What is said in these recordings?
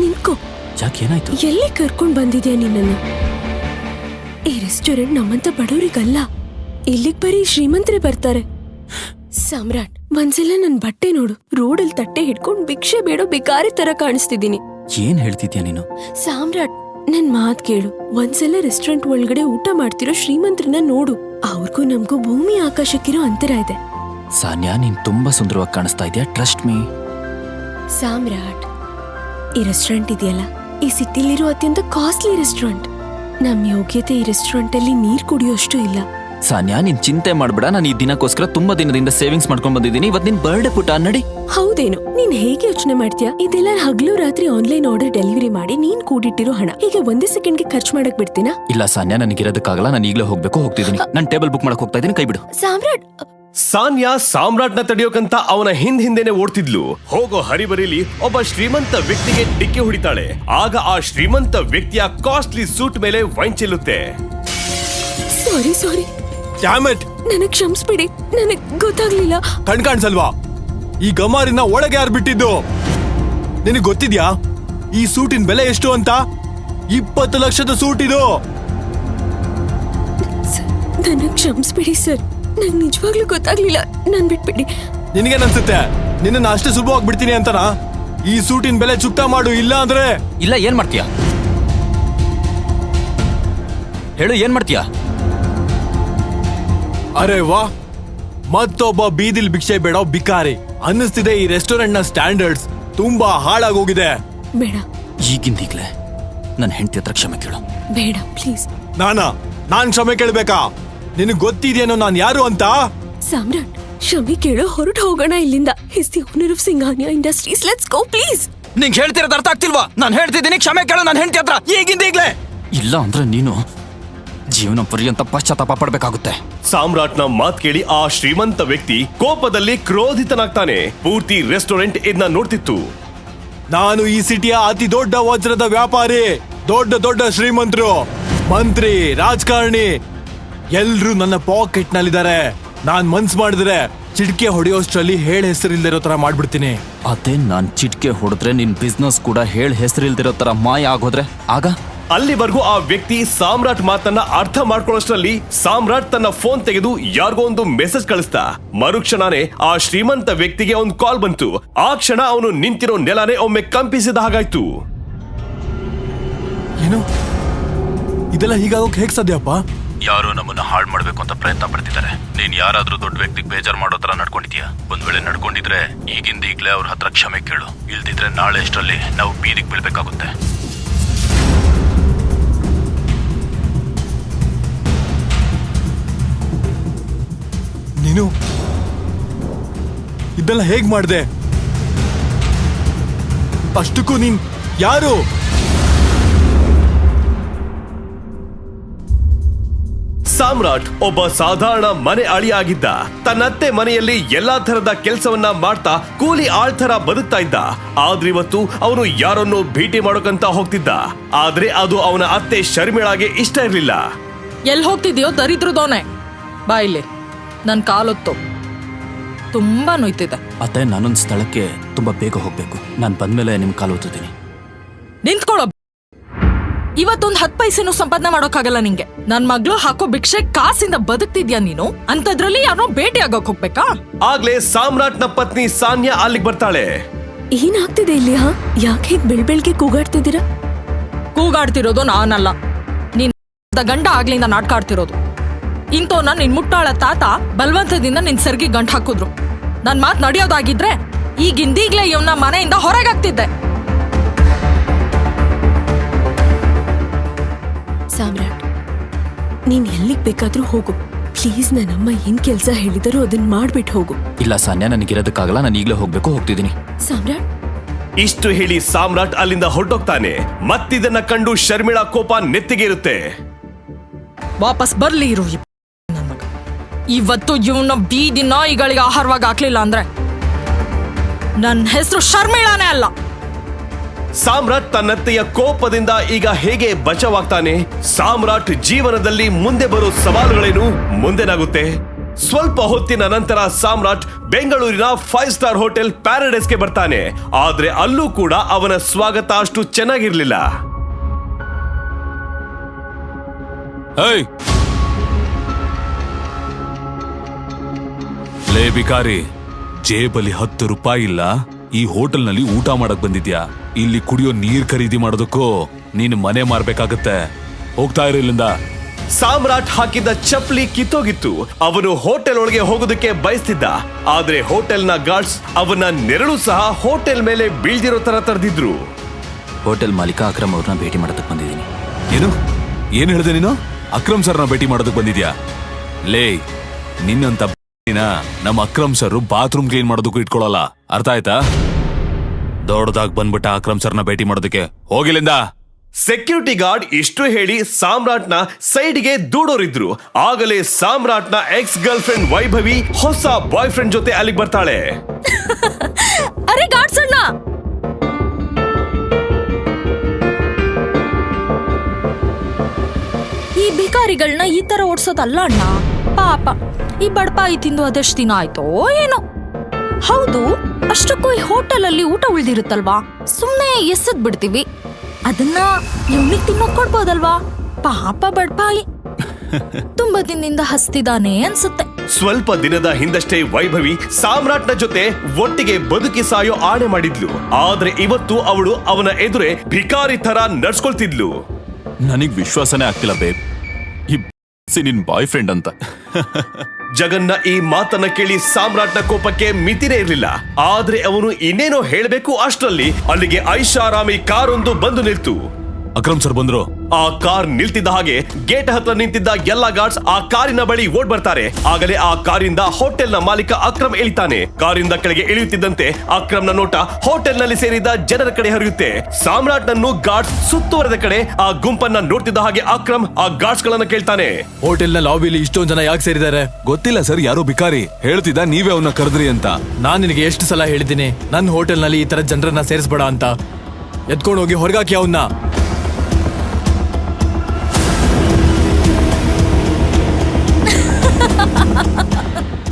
ನಿಂತ್ಕೋ ಜಾಕ್ ಏನಾಯ್ತು? ಎಲ್ಲಿ ಕರ್ಕೊಂಡ್ ಬಂದಿದ್ಯಾ ನಿನ್ನನ್ನು? ಈ ರೆಸ್ಟೋರೆಂಟ್ ನಮ್ಮಂತ ಬಡವರಿಗಲ್ಲ. ಇಲ್ಲಿಗ್ ಬರೀ ಶ್ರೀಮಂತರೇ ಬರ್ತಾರೆ. ಸಾಮ್ರಾಟ್ ಒಂದ್ಸಲ ನನ್ ಬಟ್ಟೆ ನೋಡು. ರೋಡಲ್ಲಿ ತಟ್ಟೆ ಹಿಡ್ಕೊಂಡು ಭಿಕ್ಷೆ ಬೇಡೋ ಬಿಕಾರಿ ತರ ಕಾಣಿಸ್ತಿದ್ದೀನಿ. ಏನ್ ಹೇಳ್ತಿದ್ಯಾ ನೀನು? ಸಾಮ್ರಾಟ್ ನನ್ ಮಾತ್ ಕೇಳು. ಒಂದ್ಸಲ ರೆಸ್ಟೋರೆಂಟ್ ಒಳಗಡೆ ಊಟ ಮಾಡ್ತಿರೋ ಶ್ರೀಮಂತರನ್ನ ನೋಡು. ಅವ್ರಿಗೂ ನಮ್ಗೂ ಭೂಮಿ ಆಕಾಶಕ್ಕಿರೋ ಅಂತರ ಇದೆ. ಸಾನ್ಯಾ ನೀನ್ ತುಂಬಾ ಸುಂದರವಾಗಿ ಕಾಣಿಸ್ತಾ ಇದೆಯಾ? ಟ್ರಸ್ಟ್ ಮೀ ಸಾಮ್ರಾಟ್ ಈ ರೆಸ್ಟೋರೆಂಟ್ ಇದೆಯಲ್ಲ? ಈ ಸಿಟಿಲಿರೋ ಅತ್ಯಂತ ಕಾಸ್ಟ್ಲಿ ರೆಸ್ಟೋರೆಂಟ್ ನಮ್ ಯೋಗ್ಯತೆ ಈ ರೆಸ್ಟೋರೆಂಟ್ ಅಲ್ಲಿ ನೀರ್ ಕುಡಿಯೋಷ್ಟು ಇಲ್ಲ. ಸಾನ್ಯಾ ನೀನ್ ಚಿಂತೆ ಮಾಡ್ಬೇಡ. ನಾನು ಈ ದಿನಕ್ಕೋಸ್ಕರ ತುಂಬಾ ದಿನದಿಂದ ಸೇವಿಂಗ್ಸ್ ಮಾಡ್ಕೊಂಡ್ ಬಂದಿದ್ದೀನಿ. ಇವತ್ತು ನಿನ್ ಬರ್ಡೇ ಪುಟ ನಡಿ. ಹೌದೇನು? ನೀನ್ ಹೇಗೆ ಯೋಚನೆ ಮಾಡ್ತೀಯಾ? ಇದೆಲ್ಲ ಹಗಲು ರಾತ್ರಿ ಆನ್ಲೈನ್ ಆರ್ಡರ್ ಡೆಲಿವರಿ ಮಾಡಿ ನೀನ್ ಕೂಡಿಟ್ಟಿರೋ ಹಣ. ಹೀಗೆ ಒಂದೇ ಸೆಕೆಂಡ್ಗೆ ಖರ್ಚು ಮಾಡಕ್ ಬಿಡ್ತೀನಾ? ಇಲ್ಲ ಸಾನ್ಯಾ ನನಗಿರೋದಕ್ಕಾಗಲ್ಲ ನಾನು ಈಗಲೇ ಹೋಗ್ಬೇಕು ಹೋಗ್ತಿದ್ದೀನಿ. ನಾನು ಟೇಬಲ್ ಬುಕ್ ಮಾಡಕ್ ಹೋಗ್ತಾ ಇದ್ದೀನಿ. ಕೈ ಬಿಡು. ಸಾಮ್ರಾಟ್ ಸಾನ್ಯಾ ಸಾಮ್ರಾಟ್ನ ತಡೆಯೋಕಂತ ಅವನ ಹಿಂದ್ ಹಿಂದೆನೆ ಓಡ್ತಿದ್ಲು. ಹೋಗೋ ಹರಿಬರಿಲಿ ಒಬ್ಬ ಶ್ರೀಮಂತ ವ್ಯಕ್ತಿಗೆ ಡಿಕ್ಕಿ ಹೊಡಿತಾಳೆ. ಆಗ ಆ ಶ್ರೀಮಂತ ವ್ಯಕ್ತಿಯ ಕಾಸ್ಟ್ಲಿ ಸೂಟ್ ಮೇಲೆ ವೈನ್ ಚೆಲ್ಲುತ್ತೆ. Sorry sorry. ಡ್ಯಾಮೆಟ್ ನನಗ್ ಕ್ಷಮಿಸ್ಬಿಡಿ ನನಗ್ ಗೊತ್ತಾಗ್ಲಿಲ್ಲ. ಕಣ್ ಕಾಣ್ಸಲ್ವಾ? ಈ ಗಮಾರಿನ ಒಳಗೆ ಯಾರು ಬಿಟ್ಟಿದ್ದು? ನಿನಗೆ ಗೊತ್ತಿದ್ಯಾ? ಈ ಸೂಟಿನ ಬೆಲೆ ಎಷ್ಟು ಅಂತ? ಇಪ್ಪತ್ತು ಲಕ್ಷದ ಸೂಟ್ ಇದು. ಸರ್, ನನಗ್ ಕ್ಷಮಿಸ್ಬಿಡಿ ಸರ್. ನಂಗ್ ನಿಜವಾಗ್ಲೂ ಗೊತ್ತಾಗ್ಲಿಲ್ಲ. ನನ್ ಬಿಟ್ಬಿಡಿ. ನಿನಗೆ ಅನ್ಸುತ್ತೆ ನಿನ್ನ ಅಷ್ಟೇ ಸುಲಭವಾಗಿ ಬಿಡ್ತೀನಿ ಅಂತನಾ? ಈ ಸೂಟಿನ ಬೆಲೆ ಚುಕ್ತಾ ಮಾಡು ಇಲ್ಲ ಅಂದ್ರೆ? ಇಲ್ಲ ಏನ್ ಮಾಡ್ತೀಯಾ? ಹೇಳು ಏನ್ ಮಾಡ್ತೀಯಾ? ಅರೆ ವಾ. ಮತ್ತೊಬ್ಬ ಬೀದಿಲ್ ಭಿಕ್ಷೆ ಬೇಡೋ ಬಿಕಾರಿ ಅನ್ನಿಸ್ತಿದೆ ಈ ರೆಸ್ಟೋರೆಂಟ್ನ ಸ್ಟ್ಯಾಂಡರ್ಡ್ಸ್. ತುಂಬಾ ಹಾಳಾಗೋಗಿದೆ. ಬೇಡ. ಈಗಿಂದೀಗ್ಲೇ ನನ್ನ ಹೆಂಡತಿ ಹತ್ರ ಕ್ಷಮೆ ಕೇಳು. ಬೇಡ ಪ್ಲೀಸ್. ನಾನಾ? ನಾನ್ ಕ್ಷಮೆ ಕೇಳ್ಬೇಕಾ? ನಿನಗ್ ಗೊತ್ತಿದೆಯೇನೋ ನಾನ್ ಯಾರು ಅಂತ? ಸಾಮ್ರಾಟ್ ಶಮಿ ಕೇಳೋ ಹೊರಟು ಹೋಗೋಣ ಇಲ್ಲಿಂದ. Is the owner of Singhania industries let's go please ನಿಂಗೆ ಹೇಳ್ತಿರೋದು ಅರ್ಥ ಆಗ್ತಿಲ್ವಾ? ನಾನು ಹೇಳ್ತಿದ್ದೀನಿ ಕ್ಷಮೆ ಕೇಳು ನಾನು ಹೆಂಡತಿ ಹತ್ರ ಈಗಲೇ! ಇಲ್ಲ ಅಂದ್ರೆ ನೀನು ಜೀವನ ಪರ್ಯಂತ ಪಶ್ಚಾತ್ತಾಪ ಪಡಬೇಕಾಗುತ್ತೆ. ಸಾಮ್ರಾಟ್ನ ಮಾತ್ ಕೇಳಿ ಆ ಶ್ರೀಮಂತ ವ್ಯಕ್ತಿ ಕೋಪದಲ್ಲಿ ಕ್ರೋಧಿತನಾಗ್ತಾನೆ. ಪೂರ್ತಿ ರೆಸ್ಟೋರೆಂಟ್ ಇದನ್ನ ನೋಡ್ತಿತ್ತು. ನಾನು ಈ ಸಿಟಿಯ ಅತಿ ದೊಡ್ಡ ವಜ್ರದ ವ್ಯಾಪಾರಿ ದೊಡ್ಡ ದೊಡ್ಡ ಶ್ರೀಮಂತರು ಮಂತ್ರಿ ರಾಜಕಾರಣಿ ಎಲ್ರು ನನ್ನ ಪಾಕೆಟ್ ನಲ್ಲಿದ್ದಾರೆ ನಾನ್ ಮನ್ಸ್ ಮಾಡಿದ್ರೆ ಚಿಟ್ಕೆ ಹೊಡೆಯೋಷ್ಟ್ರಲ್ಲಿ ಹೇಳ್ ಹೆಸರಿಲ್ದಿರೋ ತರ ಮಾಡ್ಬಿಡ್ತೀನಿ. ಅದೇ ನಾನ್ ಚಿಟ್ಕೆ ಹೊಡೆದ್ರೆ ನಿನ್ ಬಿಸ್ನೆಸ್ ಕೂಡ ಹೇಳ್ ಹೆಸರಿಲ್ದಿರೋ ತರ ಮಾಯ ಆಗೋದ್ರೆ? ಆಗ? ಅಲ್ಲಿವರೆಗೂ ಆ ವ್ಯಕ್ತಿ ಸಾಮ್ರಾಟ್ ಮಾತನ್ನ ಅರ್ಥ ಮಾಡ್ಕೊಳ್ಳೋಷ್ಟ್ರಲ್ಲಿ ಸಾಮ್ರಾಟ್ ತನ್ನ ಫೋನ್ ತೆಗೆದು ಯಾರಿಗೋ ಒಂದು ಮೆಸೇಜ್ ಕಳಿಸ್ತಾ. ಮರುಕ್ಷಣನೇ ಆ ಶ್ರೀಮಂತ ವ್ಯಕ್ತಿಗೆ ಒಂದು ಕಾಲ್ ಬಂತು. ಆ ಕ್ಷಣ ಅವನು ನಿಂತಿರೋ ನೆಲನೇ ಒಮ್ಮೆ ಕಂಪಿಸಿದ ಹಾಗಾಯ್ತು. ಏನು? ಇದೆಲ್ಲ ಹೀಗಾಗೋಕ್ ಹೇಗ್ ಸಾಧ್ಯಪ್ಪ ಯಾರೋ ನಮ್ಮನ್ನ ಹಾಳು ಮಾಡ್ಬೇಕು ಅಂತ ಪ್ರಯತ್ನ ಪಡ್ತಿದ್ದಾರೆ. ನೀನ್ ಯಾರಾದ್ರೂ ದೊಡ್ಡ ವ್ಯಕ್ತಿಗೆ ಬೇಜಾರ್ ಮಾಡೋ ತರ ನಡ್ಕೊಂಡಿದ್ಯಾ? ಒಂದ್ ವೇಳೆ ನಡ್ಕೊಂಡಿದ್ರೆ ಈಗಿಂದ ಈಗ್ಲೇ ಅವ್ರ ಹತ್ರ ಕ್ಷಮೆ ಕೇಳು. ಇಲ್ದಿದ್ರೆ ನಾಳೆ ಅಷ್ಟರಲ್ಲಿ ನಾವು ಬೀದಿಗೆ ಬೀಳ್ಬೇಕಾಗುತ್ತೆ. ನೀನು? ಇದೆಲ್ಲ ಹೇಗ್ ಮಾಡ್ದೆ? ಅಷ್ಟಕ್ಕೂ ನೀನ್ ಯಾರು? ಸಾಮ್ರಾಟ್ ಒಬ್ಬ ಸಾಧಾರಣ ಮನೆ ಅಳಿಯಾಗಿದ್ದ. ತನ್ನತ್ತೆ ಮನೆಯಲ್ಲಿ ಎಲ್ಲಾ ತರದ ಕೆಲಸವನ್ನ ಮಾಡ್ತಾ ಕೂಲಿ ಆಳ್ತರ ಬದುಕ್ತಾ ಇದ್ದ. ಆದ್ರೆ ಇವತ್ತು ಅವನು ಯಾರನ್ನು ಭೇಟಿ ಮಾಡೋಕಂತ ಹೋಗ್ತಿದ್ದ. ಆದ್ರೆ ಅದು ಅವನ ಅತ್ತೆ ಶರ್ಮಿಳಾಗೆ ಇಷ್ಟ ಇರ್ಲಿಲ್ಲ. ಎಲ್ಲಿ ಹೋಗ್ತಿದ್ಯೋ ದರಿದ್ರದೋನೆ. ಬಾ ಇಲ್ಲಿ. ನನ್ ಕಾಲೊತ್ತು. ತುಂಬಾ ನೋಯ್ತಿದೆ. ಅತ್ತೆ ನಾನೊಂದ್ ಸ್ಥಳಕ್ಕೆ ತುಂಬಾ ಬೇಗ ಹೋಗ್ಬೇಕು. ನಾನ್ ಬಂದ್ಮೇಲೆ ನಿಮ್ ಕಾಲು ಓದ್ತೀನಿ ನಿಂತ್ಕೊಳ್ಳೋ ಇವತ್ತೊಂದ್ ಹತ್ ಪೈಸೆನೂ ಸಂಪಾದನೆ ಮಾಡೋಕ್ಕಾಗಲ್ಲ ನಿಂಗೆ. ನನ್ ಮಗ್ಳು ಹಾಕೋ ಭಿಕ್ಷೆ ಕಾಸಿಂದ ಬದುಕ್ತಿದ್ಯಾ ನೀನು? ಅಂತದ್ರಲ್ಲಿ ಯಾರೋ ಭೇಟಿ ಆಗೋಕ್ ಹೋಗ್ಬೇಕಾ? ಆಗ್ಲೇ ಸಾಮ್ರಾಟ್ನ ಪತ್ನಿ ಸಾನ್ಯಾ ಅಲ್ಲಿಗೆ ಬರ್ತಾಳೆ. ಏನಾಗ್ತಿದೆ ಇಲ್ಲಿ ಹಾ? ಯಾಕೆ ಹೀಗ್ ಬೆಳ್ ಬೆಳ್ಗೆ ಕೂಗಾಡ್ತಿದ್ದೀರಾ? ಕೂಗಾಡ್ತಿರೋದು ನಾನಲ್ಲ. ನೀನ್ ಗಂಡ ಆಗ್ಲಿಂದ ನಾಟಕ ಆಡ್ತಿರೋದು ಇಂಥವ್ನ ನಿನ್ ಮುಟ್ಟಾಳ ತಾತ ಬಲವಂತದಿಂದ ನಿನ್ ಸೆರ್ಗಿ ಗಂಟ್ ಹಾಕಿದ್ರು. ನನ್ ಮಾತ್ ನಡೆಯೋದಾಗಿದ್ರೆ ಈಗಿಂದೀಗ್ಲೇ ಇವನ್ನ ಮನೆಯಿಂದ ಹೊರಗಾಗ್ತಿದ್ದೆ. ಸಾಮ್ರಾಟ್ ನೀನ್ ಎಲ್ಲಿಗ್ ಬೇಕಾದ್ರೂ ಹೋಗು. ಪ್ಲೀಸ್ ನನ್ನಮ್ಮ ಏನ್ ಕೆಲ್ಸ ಹೇಳಿದರೂ ಅದನ್ನ ಮಾಡ್ಬಿಟ್ಟು ಹೋಗು. ಇಲ್ಲ ಸಾನ್ಯಾ ನನಗಿರೋದಕ್ಕಾಗಲ್ಲ ನಾನು ಈಗಲೇ ಹೋಗ್ಬೇಕು ಹೋಗ್ತಿದ್ದೀನಿ ಸಾಮ್ರಾಟ್? ಇಷ್ಟು ಹೇಳಿ ಸಾಮ್ರಾಟ್ ಅಲ್ಲಿಂದ ಹೊರಟೋಗ್ತಾನೆ. ಮತ್ತಿದನ್ನ ಕಂಡು ಶರ್ಮಿಳಾ ಕೋಪ ನೆತ್ತಿಗೆ ಇರುತ್ತೆ ವಾಪಸ್ ಬರ್ಲಿ ಇರು ಈ ನನ್ ಮಗ. ಇವತ್ತು ಇವನ ಬೀದಿ ನಾಯಿಗಳಿಗೆ ಆಹಾರವಾಗಿ ಹಾಕ್ಲಿಲ್ಲ ಅಂದ್ರೆ ನನ್ನ ಹೆಸರು ಶರ್ಮಿಳಾನೇ ಅಲ್ಲ. ಸಾಮ್ರಾಟ್ ತನ್ನತ್ತೆಯ ಕೋಪದಿಂದ ಈಗ ಹೇಗೆ ಬಚಾವಾಗ್ತಾನೆ ಸಾಮ್ರಾಟ್ ಜೀವನದಲ್ಲಿ ಮುಂದೆ ಬರೋ ಸವಾಲುಗಳೇನು? ಮುಂದೆನಾಗುತ್ತೆ ಸ್ವಲ್ಪ ಹೊತ್ತಿನ ನಂತರ ಸಾಮ್ರಾಟ್ ಬೆಂಗಳೂರಿನ ಫೈವ್ ಸ್ಟಾರ್ ಹೋಟೆಲ್ ಪ್ಯಾರಡೈಸ್ಗೆ ಬರ್ತಾನೆ. ಆದ್ರೆ ಅಲ್ಲೂ ಕೂಡ ಅವನ ಸ್ವಾಗತ ಅಷ್ಟು ಚೆನ್ನಾಗಿರ್ಲಿಲ್ಲ. ಲೇ ಬಿಕಾರಿ ಜೇಬಲ್ಲಿ ಹತ್ತು ರೂಪಾಯಿ ಇಲ್ಲ? ಈ ಹೋಟೆಲ್ನಲ್ಲಿ ಊಟ ಮಾಡಕ್ ಬಂದಿದ್ಯಾ? ಇಲ್ಲಿ ಕುಡಿಯೋ ನೀರ್ ಖರೀದಿ ಮಾಡೋದಕ್ಕೂ ನೀನ್ ಮನೆ ಮಾರ್ಬೇಕಾಗತ್ತೆ. ಹೋಗ್ತಾ ಇರಲಿಂದ ಇಲ್ಲಿಂದ. ಸಾಮ್ರಾಟ್ ಹಾಕಿದ್ದ ಚಪ್ಪಲಿ ಕಿತ್ತೋಗಿತ್ತು. ಅವನು ಹೋಟೆಲ್ ಒಳಗೆ ಹೋಗೋದಕ್ಕೆ ಬಯಸ್ತಿದ್ದ. ಆದ್ರೆ ಹೋಟೆಲ್ನ ಗಾರ್ಡ್ಸ್ ಅವನ ನೆರಳು ಸಹ ಹೋಟೆಲ್ ಮೇಲೆ ಬೀಳ್ದಿರೋ ತರ ತರದಿದ್ರು. ಹೋಟೆಲ್ ಮಾಲೀಕ ಅಕ್ರಮ್ ಅವ್ರನ್ನ ಭೇಟಿ ಮಾಡೋದಕ್ಕೆ ಬಂದಿದ್ದೀನಿ. ಏನು? ಏನ್ ಹೇಳ್ದೆ ನೀನು? ಅಕ್ರಮ್ ಸರ್ನ ಭೇಟಿ ಮಾಡೋದಕ್ ಬಂದಿದ್ಯಾ? ಲೇ ನಿನ್ನಂತ ನಮ್ಮ ಅಕ್ರಮ್ ಸರ್ ಬಾತ್ರೂಮ್ ಕ್ಲೀನ್ ಮಾಡೋದಕ್ಕೂ ಇಟ್ಕೊಳ್ಳಲ್ಲ. ಅರ್ಥ ಆಯ್ತಾ? ದೊಡ್ಡದಾಗ್ ಬಂದ್ಬಿಟ್ಟ ಅಕ್ರಮ್ ಸರ್ನ ಭೇಟಿ ಮಾಡೋದಕ್ಕೆ. ಹೋಗಿಲಿಂದ ಸೆಕ್ಯೂರಿಟಿ ಗಾರ್ಡ್ ಇಷ್ಟು ಹೇಳಿ ಸಾಮ್ರಾಟ್ನ ಸೈಡ್ಗೆ ದೂಡೋರಿದ್ರು. ಆಗಲೇ ಸಾಮ್ರಾಟ್ನ ಎಕ್ಸ್ ಗರ್ಲ್ ಫ್ರೆಂಡ್ ವೈಭವಿ ಹೊಸ ಬಾಯ್ ಫ್ರೆಂಡ್ ಜೊತೆ ಅಲ್ಲಿಗೆ ಬರ್ತಾಳೆ. ಅರೆ ಸಣ್ಣ ಈ ಭಿಕಾರಿಗಳನ್ನ ಈ ತರ ಓಡಿಸೋದಲ್ಲ ಅಣ್ಣ? ಪಾಪ. ಈ ಬಡಪಾಯಿ ತಿಂದು ಅದೆಷ್ಟು ದಿನ ಆಯ್ತೋ ಏನೋ? ಹೌದು ಅಷ್ಟಕ್ಕೂ ಈ ಹೋಟೆಲ್ ಅಲ್ಲಿ ಊಟ ಉಳ್ದಿರುತ್ತಲ್ವಾ? ಸುಮ್ಮನೆ ಎಸದ್ ಬಿಡ್ತೀವಿ ಅದನ್ನ ಇವನಿಗೆ ತಿನ್ನೋಕ್ ಕೊಡ್ಬೋದಲ್ವಾ? ಪಾಪ ಬಡಪಾಯಿ. ತುಂಬಾ ದಿನದಿಂದ ಹಸ್ತಿದಾನೆ ಅನ್ಸುತ್ತೆ. ಸ್ವಲ್ಪ ದಿನದ ಹಿಂದಷ್ಟೇ ವೈಭವಿ ಸಾಮ್ರಾಟ್ನ ಜೊತೆ ಒಟ್ಟಿಗೆ ಬದುಕಿ ಸಾಯೋ ಆಣೆ ಮಾಡಿದ್ಲು. ಆದ್ರೆ ಇವತ್ತು ಅವಳು ಅವನ ಎದುರೇ ಭಿಕಾರಿ ತರ ನಡ್ಸ್ಕೊಳ್ತಿದ್ಲು. ನನಗ್ ವಿಶ್ವಾಸನೇ ಆಗ್ತಿಲ್ಲ ಬೇಬ್. ಈ ನಿನ್ ಬಾಯ್ ಫ್ರೆಂಡ್ ಅಂತ. ಜಗನ್ನ ಈ ಮಾತನ್ನ ಕೇಳಿ ಸಾಮ್ರಾಟ್ನ ಕೋಪಕ್ಕೆ ಮಿತಿನೇ ಇರಲಿಲ್ಲ. ಆದ್ರೆ ಅವನು ಇನ್ನೇನೋ ಹೇಳಬೇಕು ಅಷ್ಟರಲ್ಲಿ ಅಲ್ಲಿಗೆ ಐಷಾರಾಮಿ ಕಾರೊಂದು ಬಂದು ನಿಲ್ತು. ಅಕ್ರಮ್ ಸರ್ ಬಂದ್ರು. ಆ ಕಾರ್ ನಿಲ್ತಿದ್ದ ಹಾಗೆ ಗೇಟ್ ಹತ್ರ ನಿಂತಿದ್ದ ಎಲ್ಲ ಗಾರ್ಡ್ಸ್ ಆ ಕಾರಿನ ಬಳಿ ಓಡ್ ಬರ್ತಾರೆ. ಆಗಲೇ ಆ ಕಾರಿಂದ ಹೋಟೆಲ್ನ ಮಾಲೀಕ ಅಕ್ರಮ್ ಇಳಿತಾನೆ. ಕಾರಿಂದ ಕೆಳಗೆ ಇಳಿಯುತ್ತಿದ್ದಂತೆ ಅಕ್ರಮ್ನ ನೋಟ ಹೋಟೆಲ್ನಲ್ಲಿ ಸೇರಿದ ಜನರ ಕಡೆ ಹರಿಯುತ್ತೆ. ಸಾಮ್ರಾಟ್ನನ್ನು ಗಾರ್ಡ್ಸ್ ಸುತ್ತುವರೆದ ಕಡೆ ಆ ಗುಂಪನ್ನ ನೋಡ್ತಿದ್ದ ಹಾಗೆ ಅಕ್ರಮ್ ಆ ಗಾರ್ಡ್ಸ್ ಗಳನ್ನ ಕೇಳ್ತಾನೆ. ಹೋಟೆಲ್ನ ಲಾಬಿಲಿ ಇಷ್ಟೊಂದ್ ಜನ ಯಾಕೆ ಸೇರಿದ್ದಾರೆ? ಗೊತ್ತಿಲ್ಲ ಸರ್, ಯಾರೋ ಬಿಕಾರಿ ಹೇಳ್ತಿದ್ದ ನೀವೇ ಅವನ್ನ ಕರೆದ್ರಿ ಅಂತ. ನಾನ್ ನಿನಗೆ ಎಷ್ಟು ಸಲ ಹೇಳಿದ್ದೀನಿ ನನ್ನ ಹೋಟೆಲ್ನಲ್ಲಿ ಈ ತರ ಜನರನ್ನ ಸೇರಿಸ್ಬೇಡ ಅಂತ. ಎತ್ಕೊಂಡು ಹೋಗಿ ಹೊರಗಾಕಿ ಅವನ್ನ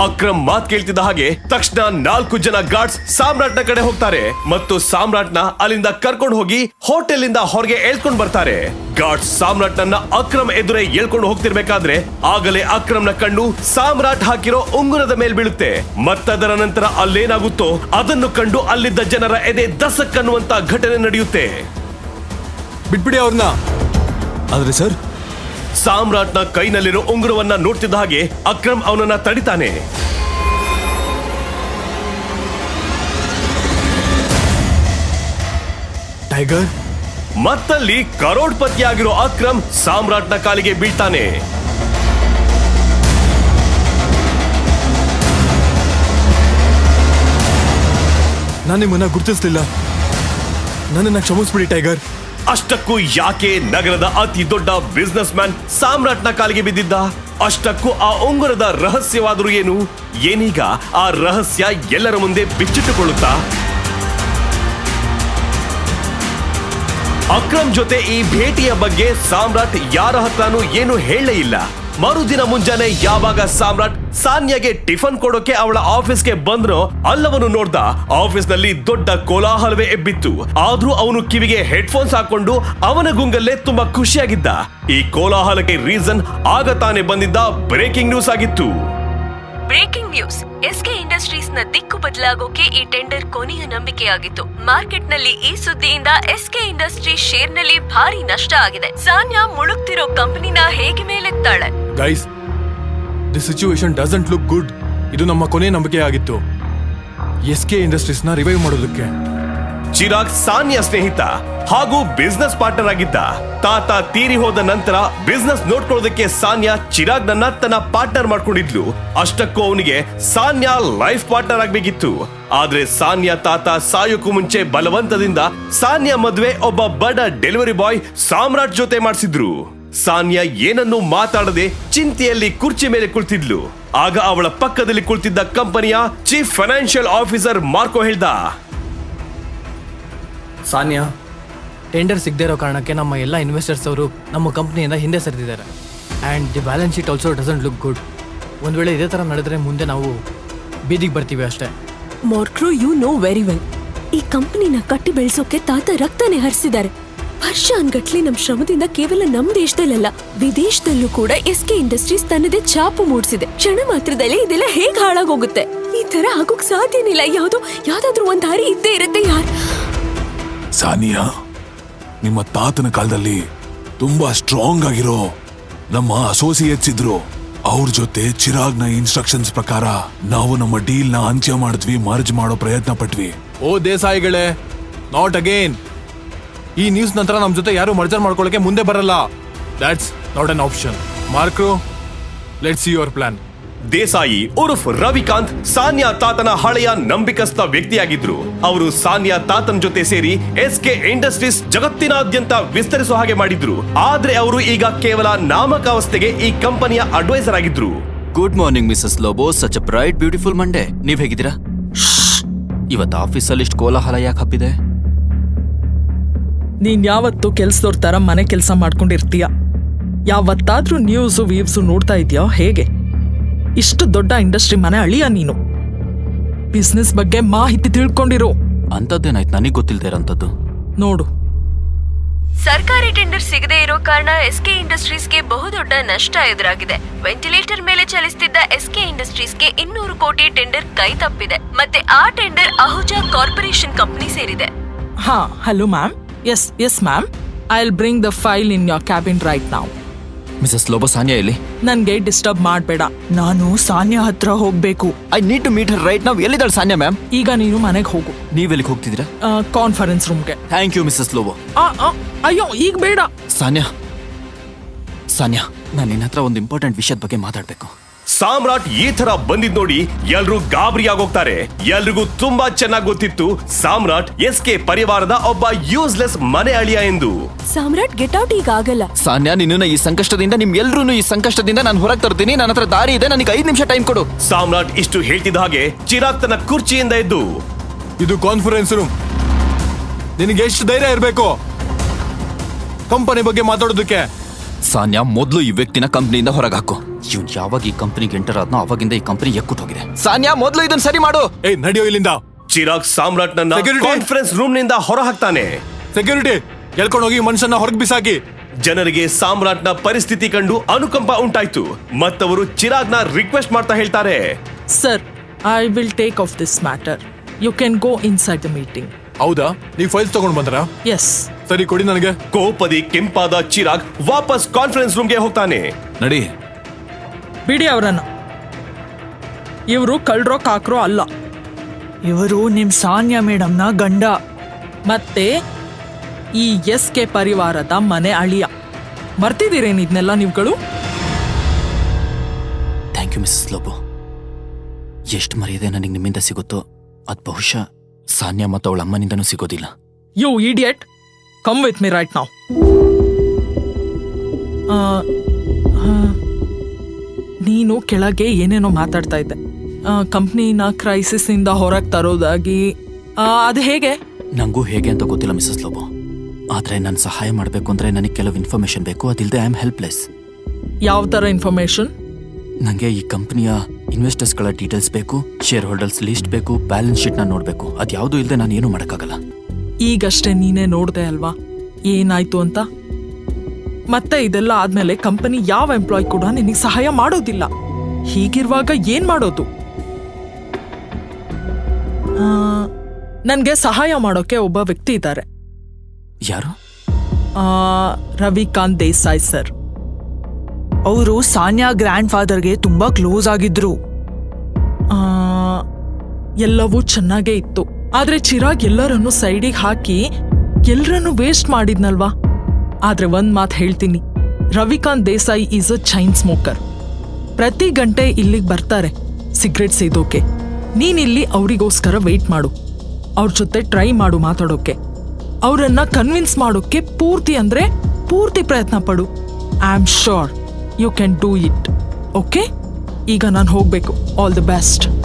ಅಕ್ರಮ್ ಮಾತ್ ಕೇಳ್ತಿದ್ದ ಹಾಗೆ ತಕ್ಷಣ ನಾಲ್ಕು ಜನ ಗಾರ್ಡ್ಸ್ ಸಾಮ್ರಾಟ್ನ ಕಡೆ ಹೋಗ್ತಾರೆ ಮತ್ತು ಸಾಮ್ರಾಟ್ನ ಅಲ್ಲಿಂದ ಕರ್ಕೊಂಡು ಹೋಗಿ ಹೋಟೆಲ್ ಇಂದ ಹೊರಗೆ ಎಳ್ಕೊಂಡ್ ಬರ್ತಾರೆ. ಗಾರ್ಡ್ಸ್ ಸಾಮ್ರಾಟ್ನನ್ನ ಅಕ್ರಮ್ ಎದುರೇ ಎಳ್ಕೊಂಡು ಹೋಗ್ತಿರ್ಬೇಕಾದ್ರೆ ಆಗಲೇ ಅಕ್ರಮ್ನ ಕಣ್ಣು ಸಾಮ್ರಾಟ್ ಹಾಕಿರೋ ಉಂಗುರದ ಮೇಲ್ ಬೀಳುತ್ತೆ. ಮತ್ತದರ ನಂತರ ಅಲ್ಲೇನಾಗುತ್ತೋ ಅದನ್ನು ಕಂಡು ಅಲ್ಲಿದ್ದ ಜನರ ಎದೆ ದಸಕ್ಕನ್ನುವಂತ ಘಟನೆ ನಡೆಯುತ್ತೆ. ಬಿಟ್ಬಿಡಿ ಅವ್ರನ್ನ. ಆದ್ರೆ ಸರ್ ಸಾಮ್ರಾಟ್ನ ಕೈನಲ್ಲಿರೋ ಉಂಗುರವನ್ನ ನೋಡ್ತಿದ್ದ ಹಾಗೆ ಅಕ್ರಮ್ ಅವನನ್ನ ತಡಿತಾನೆ. ಟೈಗರ್? ಮತ್ತಲ್ಲಿ ಕರೋಡ್ಪತಿಯಾಗಿರೋ ಅಕ್ರಮ್ ಸಾಮ್ರಾಟ್ನ ಕಾಲಿಗೆ ಬೀಳ್ತಾನೆ. ನಾನು ನಿಮ್ಮನ್ನ ಗುರುತಿಸ್ಲಿಲ್ಲ. ನನ್ನನ್ನ ಕ್ಷಮಿಸ್ಬಿಡಿ ಟೈಗರ್. ಅಷ್ಟಕ್ಕೂ ಯಾಕೆ ನಗರದ ಅತಿ ದೊಡ್ಡ ಬಿಸ್ನೆಸ್ ಮ್ಯಾನ್ ಸಾಮ್ರಾಟ್ನ ಕಾಲಿಗೆ ಬಿದ್ದಿದ್ದ? ಅಷ್ಟಕ್ಕೂ ಆ ಉಂಗುರದ ರಹಸ್ಯವಾದರೂ ಏನು? ಏನೀಗ ಆ ರಹಸ್ಯ ಎಲ್ಲರ ಮುಂದೆ ಬಿಚ್ಚಿಟ್ಟುಕೊಳ್ಳುತ್ತಾ? ಅಕ್ರಮ್ ಜೊತೆ ಈ ಭೇಟಿಯ ಬಗ್ಗೆ ಸಾಮ್ರಾಟ್ ಯಾರ ಹತ್ರನೂ ಏನು ಹೇಳಲೇ ಇಲ್ಲ. ಮರುದಿನ ಮುಂಜಾನೆ ಯಾವಾಗ ಸಾಮ್ರಾಟ್ ಸಾನ್ಯಾಗೆ ಟಿಫನ್ ಕೊಡೋಕೆ ಅವಳ ಆಫೀಸ್ಗೆ ಬಂದ್ರೋ ಅಲ್ಲವನು ನೋಡ್ದ ಆಫೀಸ್ನಲ್ಲಿ ದೊಡ್ಡ ಕೋಲಾಹಲವೇ ಎಬ್ಬಿತ್ತು ಆದ್ರೂ ಅವನು ಕಿವಿಗೆ ಹೆಡ್ಫೋನ್ಸ್ ಹಾಕೊಂಡು ಅವನ ಗುಂಗಲ್ಲೇ ತುಂಬಾ ಖುಷಿಯಾಗಿದ್ದ. ಈ ಕೋಲಾಹಲಕ್ಕೆ ರೀಸನ್ ಆಗ ತಾನೇ ಬಂದಿದ್ದ ಬ್ರೇಕಿಂಗ್ ನ್ಯೂಸ್ ಆಗಿತ್ತು. Breaking news. ಎಸ್ಕೆ ಇಂಡಸ್ಟ್ರೀಸ್ನ ದಿಕ್ಕು ಬದಲಾಗೋಕೆ ಈ ಟೆಂಡರ್ ಕೊನೆಯ ನಂಬಿಕೆಯಾಗಿತ್ತು. ಮಾರ್ಕೆಟ್ನಲ್ಲಿ ಈ ಸುದ್ದಿಯಿಂದ ಎಸ್ಕೆ ಇಂಡಸ್ಟ್ರಿ ಶೇರ್ನಲ್ಲಿ ಭಾರಿ ನಷ್ಟ ಆಗಿದೆ. ಸಾನ್ಯಾ ಮುಳುಗ್ತಿರೋ ಕಂಪನಿನ ಹೇಗೆ ಮೇಲೆತ್ತಾಳೆ? Guys the situation doesn't look good ಇದು ನಮ್ಮ ಕೊನೆ ನಂಬಿಕೆ ಆಗಿತ್ತು ಎಸ್ ಕೆ ಇಂಡಸ್ಟ್ರೀಸ್ನ ರಿವೈವ್ ಮಾಡೋದಕ್ಕೆ. ಚಿರಾಗ್ ಸಾನ್ಯ ಸ್ನೇಹಿತ ಹಾಗೂ ಬಿಸ್ನೆಸ್ ಪಾರ್ಟ್ನರ್ ಆಗಿದ್ದ ತಾತ ತೀರಿ ಹೋದ ನಂತರ ಬಿಸ್ನೆಸ್ ನೋಡ್ಕೊಳ್ಳೋದಕ್ಕೆ ಸಾನ್ಯ ಚಿರಾಗ್ ನನ್ನ ತನ್ನ ಪಾರ್ಟ್ನರ್ ಮಾಡ್ಕೊಂಡಿದ್ಲು. ಅಷ್ಟಕ್ಕೂ ಅವನಿಗೆ ಸಾನ್ಯ ಲೈಫ್ ಪಾರ್ಟ್ನರ್ ಆಗ್ಬೇಕಿತ್ತು. ಆದ್ರೆ ಸಾನ್ಯ ತಾತ ಸಾಯೋಕು ಮುಂಚೆ ಬಲವಂತದಿಂದ ಸಾನ್ಯ ಮದ್ವೆ ಒಬ್ಬ ಬಡ ಡೆಲಿವರಿ ಬಾಯ್ ಸಾಮ್ರಾಟ್ ಜೊತೆ ಮಾಡಿಸಿದ್ರು. ಸಾನ್ಯ ಏನನ್ನು ಮಾತಾಡದೆ ಚಿಂತೆಯಲ್ಲಿ ಕುರ್ಚಿ ಮೇಲೆ ಕುಳಿತಿದ್ಲು. ಆಗ ಅವಳ ಪಕ್ಕದಲ್ಲಿ ಕುಳಿತಿದ್ದ ಕಂಪನಿಯ ಚೀಫ್ ಫೈನಾನ್ಷಿಯಲ್ ಆಫೀಸರ್ ಮಾರ್ಕೋ ಹೇಳ್ದ ಸಾನ್ಯಾ. ಟೆಂಡರ್ ಸಿಗದೇ ಇರೋ ಕಾರಣಕ್ಕೆ ನಮ್ಮ ಎಲ್ಲ ಇನ್ವೆಸ್ಟರ್ಸ್ ಅವರು ನಮ್ಮ ಕಂಪ್ನಿಯಿಂದ ಹಿಂದೆ ಸರಿದಿದ್ದಾರೆ. And the balance sheet also doesn't look good ಒಂದು ವೇಳೆ ಇದೇ ಥರ ನಡೆದ್ರೆ ಮುಂದೆ ನಾವು ಬೀದಿಗೆ ಬರ್ತೀವಿ ಅಷ್ಟೇ. Marco you know very well ಈ ಕಂಪನಿನ ಕಟ್ಟಿ ಬೆಳೆಸೋಕೆ ತಾತ ರಕ್ತನೇ ಹರಿಸಿದ್ದಾರೆ. ವರ್ಷ ಅನ್ಗಟ್ಲೆ ನಮ್ಮ ಶ್ರಮದಿಂದ ಕೇವಲ ನಮ್ಮ ದೇಶದಲ್ಲಲ್ಲ ವಿದೇಶದಲ್ಲೂ ಕೂಡ ಎಸ್ ಕೆ ಇಂಡಸ್ಟ್ರೀಸ್ ತನ್ನದೇ ಛಾಪು ಮೂಡಿಸಿದೆ. ಕ್ಷಣ ಮಾತ್ರದಲ್ಲಿ ಇದೆಲ್ಲ ಹೇಗೆ ಹಾಳಾಗೋಗುತ್ತೆ? ಈ ತರ ಆಗೋಕ್ ಸಾಧ್ಯನಿಲ್ಲ ಯಾವ್ದೋ ಯಾವ್ದಾದ್ರು ಒಂದ್ ದಾರಿ ಇದ್ದೇ ಇರುತ್ತೆ ಯಾರ್? ಸಾನಿಯಾ, ನಿಮ್ಮ ತಾತನ ಕಾಲದಲ್ಲಿ ತುಂಬಾ ಸ್ಟ್ರಾಂಗ್ ಆಗಿರೋ ನಮ್ಮ ಅಸೋಸಿಯೇಟ್ಸ್ ಇದ್ರು. ಅವ್ರ ಜೊತೆ ಚಿರಾಗ್ನ ಇನ್ಸ್ಟ್ರಕ್ಷನ್ಸ್ ಪ್ರಕಾರ ನಾವು ನಮ್ಮ ಡೀಲ್ನ ಅಂತ್ಯ ಮಾಡಿದ್ವಿ ಮರ್ಜ್ ಮಾಡೋ ಪ್ರಯತ್ನ ಪಟ್ವಿ. ಓ ದೇಸಾಯಿಗಳೇ ನಾಟ್ ಅಗೇನ್ ಈ ನ್ಯೂಸ್ ನಂತರ ನಮ್ಮ ಜೊತೆ ಯಾರು ಮರ್ಜರ್ ಮಾಡ್ಕೊಳ್ಳೋಕೆ ಮುಂದೆ ಬರಲ್ಲ. That's not an option Marco let's see your plan Desai ಉರ್ಫ್ Ravikant Sanya ತಾತನ ಹಳೆಯ ನಂಬಿಕಸ್ಥ ವ್ಯಕ್ತಿಯಾಗಿದ್ರು. ಅವರು ಸಾನ್ಯಾ ತಾತನ ಜೊತೆ ಸೇರಿ ಎಸ್ ಕೆ ಇಂಡಸ್ಟ್ರೀಸ್ ಜಗತ್ತಿನಾದ್ಯಂತ ವಿಸ್ತರಿಸುವ ಹಾಗೆ ಮಾಡಿದ್ರು. ಆದ್ರೆ ಅವರು ಈಗ ಕೇವಲ ನಾಮಕಾವಸ್ಥೆಗೆ ಈ ಕಂಪನಿಯ ಅಡ್ವೈಸರ್ ಆಗಿದ್ರು. Good morning Mrs Lobo such a bright beautiful Monday ನೀವ್ ಹೇಗಿದ್ದೀರಾ? ಇವತ್ತು ಆಫೀಸಲ್ಲಿ ಇಷ್ಟು ಕೋಲಾಹಲ ಯಾಕೆ ಹಬ್ಬಿದೆ? ನೀನ್ ಯಾವತ್ತು ಕೆಲ್ಸದವ್ರ ತರ ಮನೆ ಕೆಲಸ ಮಾಡ್ಕೊಂಡಿರ್ತೀಯ. ಯಾವತ್ತಾದ್ರೂ ನ್ಯೂಸು ವೀವ್ಸು ನೋಡ್ತಾ ಇದೆಯಾ? ಹೇಗೆ? ಇಷ್ಟು ದೊಡ್ಡ ಇಂಡಸ್ಟ್ರಿ ಮನೆ ಅಳಿಯ ನೀನು. ಬಿಸ್ನೆಸ್ ಬಗ್ಗೆ ಮಾಹಿತಿ ತಿಳ್ಕೊಂಡಿರೋ. ಅಂತದ್ದೇನಾಯ್ತು ನನಗೆ ಗೊತ್ತಿಲ್ಲದೆ ಇರೋಂಥದ್ದು. ನೋಡು. ಸರ್ಕಾರಿ ಟೆಂಡರ್ ಸಿಗದೇ ಇರೋ ಕಾರಣ ಎಸ್ಕೆ ಇಂಡಸ್ಟ್ರೀಸ್ಗೆ ಬಹುದೊಡ್ಡ ನಷ್ಟ ಎದುರಾಗಿದೆ. ವೆಂಟಿಲೇಟರ್ ಮೇಲೆ ಚಲಿಸುತ್ತಿದ್ದ ಎಸ್ಕೆ ಇಂಡಸ್ಟ್ರೀಸ್ಗೆ ಇನ್ನೂರು ಕೋಟಿ ಟೆಂಡರ್ ಕೈ ತಪ್ಪಿದೆ. ಮತ್ತೆ ಆ ಟೆಂಡರ್ ಅಹುಜಾ ಕಾರ್ಪೊರೇಷನ್ ಕಂಪನಿ ಸೇರಿದೆ. ಹಾ hello ma'am. Yes yes ma'am. I will bring the file in your cabin right ನಾವು ಮಿಸಸ್ ಲೋಬೋ ಸಾನ್ಯಾ ಎಲ್ಲಿ? ನನ್ಗೆ ಡಿಸ್ಟರ್ಬ್ ಮಾಡಬೇಡ. ನಾನು ಸಾನ್ಯಾ ಹತ್ರ ಹೋಗ್ಬೇಕು. I need to meet her right ನಾವು ಎಲ್ಲಿದ್ದಾಳೆ ಸಾನ್ಯಾ ಮ್ಯಾಮ್ ಈಗ ನೀನು ಮನೆಗೆ ಹೋಗು. ನೀವೆಲ್ಲಿಗೆ ಹೋಗ್ತಿದ್ದೀರಾ? ಕಾನ್ಫರೆನ್ಸ್ ರೂಮ್ಗೆ ಥ್ಯಾಂಕ್ ಯು ಮಿಸಸ್ ಲೋಬೋ ಅಯ್ಯೋ ಈಗ ಬೇಡ. ಸಾನ್ಯಾ ಸಾನ್ಯಾ ನಾನು ನಿನ್ನ ಹತ್ರ ಒಂದು ಇಂಪಾರ್ಟೆಂಟ್ ವಿಷಯದ ಬಗ್ಗೆ ಮಾತಾಡಬೇಕು. ಸಾಮ್ರಾಟ್ ಈ ತರ ಬಂದಿದ್ ನೋಡಿ ಎಲ್ರು ಗಾಬರಿ ಆಗೋಗ್ತಾರೆ. ಎಲ್ರಿಗೂ ತುಂಬಾ ಚೆನ್ನಾಗಿ ಗೊತ್ತಿತ್ತು ಸಾಮ್ರಾಟ್ ಎಸ್ ಕೆ ಪರಿವಾರದ ಒಬ್ಬ ಯೂಸ್ಲೆಸ್ ಮನೆ ಅಳಿಯ ಎಂದು. ಸಾಮ್ರಾಟ್ ಗೆಟ್ ಔಟ್ ಈಗ ಆಗಲ್ಲ. ಸಾನ್ಯಾ ನಿನ್ನ ಈ ಸಂಕಷ್ಟದಿಂದ ನಿಮ್ ಎಲ್ರೂ ಈ ಸಂಕಷ್ಟದಿಂದ ನಾನು ಹೊರಗೆ ತರ್ತೀನಿ. ನನ್ನ ಹತ್ರ ದಾರಿ ಇದೆ ನನಗೆ ಐದು ನಿಮಿಷ ಟೈಮ್ ಕೊಡು. ಸಾಮ್ರಾಟ್ ಇಷ್ಟು ಹೇಳ್ತಿದ್ದ ಹಾಗೆ ಚಿರಾಗ್ ತನ್ನ ಕುರ್ಚಿಯಿಂದ ಎದ್ದು. ಇದು ಕಾನ್ಫರೆನ್ಸ್ ರೂಮ್ ನಿನಗೆ ಎಷ್ಟು ಧೈರ್ಯ ಇರಬೇಕು? ಕಂಪನಿ ಬಗ್ಗೆ ಮಾತಾಡೋದಕ್ಕೆ. ಸಾನ್ಯಾ ಮೊದಲು ಈ ವ್ಯಕ್ತಿನ ಕಂಪ್ನಿಯಿಂದ ಹೊರಗಾಕು ಹಾಕು. ಇವ್ನು ಯಾವಾಗ ಈ ಕಂಪನಿಗೆ ಎಂಟರ್ ಆದ್ನೋ ಅವಾಗಿಂದ ಈ ಕಂಪನಿ ಎಕ್ಕುಟ್ ಹೋಗಿದೆ. ಸಾನ್ಯಾ ಮೊದಲು ಇದನ್ನ ಸರಿ ಮಾಡು. ಏ ನಡೆಯೋ ಇಲ್ಲಿಂದ. ಚಿರಾಗ್ ಸಾಮ್ರಾಟ್ ನನ್ನ Security. ಕಾನ್ಫರೆನ್ಸ್ ರೂಮ್ನಿಂದ ಹೊರ ಹಾಕ್ತಾನೆ ಸೆಕ್ಯೂರಿಟಿ ಎಳ್ಕೊಂಡು ಹೋಗಿ ಮನುಷ್ಯನ ಹೊರಗೆ ಬಿಸಾಕಿ. ಜನರಿಗೆ ಸಾಮ್ರಾಟ್ನ ಪರಿಸ್ಥಿತಿ ಕಂಡು ಅನುಕಂಪ ಉಂಟಾಯ್ತು. ಮತ್ತವರು ಚಿರಾಗ್ನ ರಿಕ್ವೆಸ್ಟ್ ಮಾಡ್ತಾ ಹೇಳ್ತಾರೆ. Sir I will take off this matter you can go inside the meeting ಹೌದಾ? ನೀವು ಫೈಲ್ಸ್ ತಗೊಂಡು ಬಂದ್ರ? ಎಸ್ ಸರಿ ಕೊಡಿ ನನಗೆ. ಕೋಪದಿ ಕೆಂಪಾದ ಚಿರಾಗ್ ವಾಪಸ್ ಕಾನ್ಫರೆನ್ಸ್ ರೂಮ್ಗೆ ಹೋಗ್ತಾನೆ. ನಡಿ. ಬಿಡಿ ಅವರನ್ನು. ಇವರು ಕಳ್ರೋ ಕಾಕ್ರೋ ಅಲ್ಲ. ಇವರು ನಿಮ್ ಸಾನ್ಯ ಮೇಡಮ್ನ ಗಂಡ. ಮತ್ತೆ ಈ ಎಸ್ ಕೆ ಪರಿವಾರದ ಮನೆ ಅಳಿಯ. ಮರ್ತಿದ್ದೀರೇನು ಇದನ್ನೆಲ್ಲ ನೀವುಗಳು? ಥ್ಯಾಂಕ್ ಯು ಮಿಸ್ಸಸ್ ಲೋಬು ಎಷ್ಟು ಮರ್ಯಾದೆ ನನಗೆ ನಿಮ್ಮಿಂದ ಸಿಗುತ್ತೋ ಅದು ಬಹುಶಃ ಸಾನ್ಯ ಮತ್ತು ಅವಳ ಅಮ್ಮನಿಂದನೂ ಸಿಗೋದಿಲ್ಲ. You idiot. Come with me right ನಾವು ನೀನು ಕೆಳಗೆ ಏನೇನೋ ಮಾತಾಡ್ತಾ ಇದ್ದೆ. ಕಂಪ್ನಿನ ಕ್ರೈಸಿಸ್ನಿಂದ ಹೊರಗೆ ತರೋದಾಗಿ ಅದು ಹೇಗೆ? ನಂಗೂ ಹೇಗೆ ಅಂತ ಗೊತ್ತಿಲ್ಲ ಮಿಸಸ್ ಲೋಬೋ. ಆದರೆ ನಾನು ಸಹಾಯ ಮಾಡಬೇಕು ಅಂದರೆ ನನಗೆ ಕೆಲವು ಇನ್ಫಾರ್ಮೇಷನ್ ಬೇಕು ಅದಿಲ್ಲದೆ ಐ ಆಮ್ ಹೆಲ್ಪ್ಲೆಸ್ ಯಾವ ಥರ ಇನ್ಫಾರ್ಮೇಶನ್ ನನಗೆ ಈ ಕಂಪ್ನಿಯ ಇನ್ವೆಸ್ಟರ್ಸ್ಗಳ ಡೀಟೇಲ್ಸ್ ಬೇಕು ಶೇರ್ ಹೋಲ್ಡರ್ಸ್ ಲಿಸ್ಟ್ ಬೇಕು ಬ್ಯಾಲೆನ್ಸ್ ಶೀಟ್ನ ನೋಡಬೇಕು. ಅದು ಯಾವುದೂ ಇಲ್ಲದೆ ನಾನು ಏನು ಮಾಡೋಕ್ಕಾಗಲ್ಲ. ಈಗಷ್ಟೇ ನೀನೇ ನೋಡ್ದೆ ಅಲ್ವಾ? ಏನಾಯ್ತು ಅಂತ? ಮತ್ತೆ ಇದೆಲ್ಲ ಆದ್ಮೇಲೆ ಕಂಪನಿ ಯಾವ ಎಂಪ್ಲಾಯ್ ಕೂಡ ನಿನಗೆ ಸಹಾಯ ಮಾಡೋದಿಲ್ಲ. ಹೀಗಿರುವಾಗ ಏನ್ ಮಾಡೋದು? ನನಗೆ ಸಹಾಯ ಮಾಡೋಕೆ ಒಬ್ಬ ವ್ಯಕ್ತಿ ಇದ್ದಾರೆ. ಯಾರು? ರವಿಕಾಂತ್ ದೇಸಾಯಿ ಸರ್. ಅವರು ಸಾನ್ಯಾ ಗ್ರ್ಯಾಂಡ್ ಫಾದರ್ಗೆ ತುಂಬಾ ಕ್ಲೋಸ್ ಆಗಿದ್ರು. ಎಲ್ಲವೂ ಚೆನ್ನಾಗೇ ಇತ್ತು. ಆದ್ರೆ ಚಿರಾಗ್ ಎಲ್ಲರನ್ನು ಸೈಡಿಗೆ ಹಾಕಿ ಎಲ್ಲರನ್ನು ವೇಸ್ಟ್ ಮಾಡಿದ್ನಲ್ವಾ? ಆದ್ರೆ ಒಂದ್ ಮಾತು ಹೇಳ್ತೀನಿ. Ravikant Desai is a chain smoker ಪ್ರತಿ ಗಂಟೆ ಇಲ್ಲಿಗೆ ಬರ್ತಾರೆ, ಸಿಗರೆಟ್ ಸೇದೋಕೆ. ನೀನಿಲ್ಲಿ ಅವರಿಗೋಸ್ಕರ ವೆಯ್ಟ್ ಮಾಡು. ಅವ್ರ ಜೊತೆ ಟ್ರೈ ಮಾಡು ಮಾತಾಡೋಕೆ. ಅವರನ್ನ ಕನ್ವಿನ್ಸ್ ಮಾಡೋಕೆ ಪೂರ್ತಿ ಅಂದ್ರೆ ಪೂರ್ತಿ ಪ್ರಯತ್ನ ಪಡು. I am sure you can do it okay ಈಗ ನಾನು ಹೋಗಬೇಕು. ಆಲ್ ದಿ ಬೆಸ್ಟ್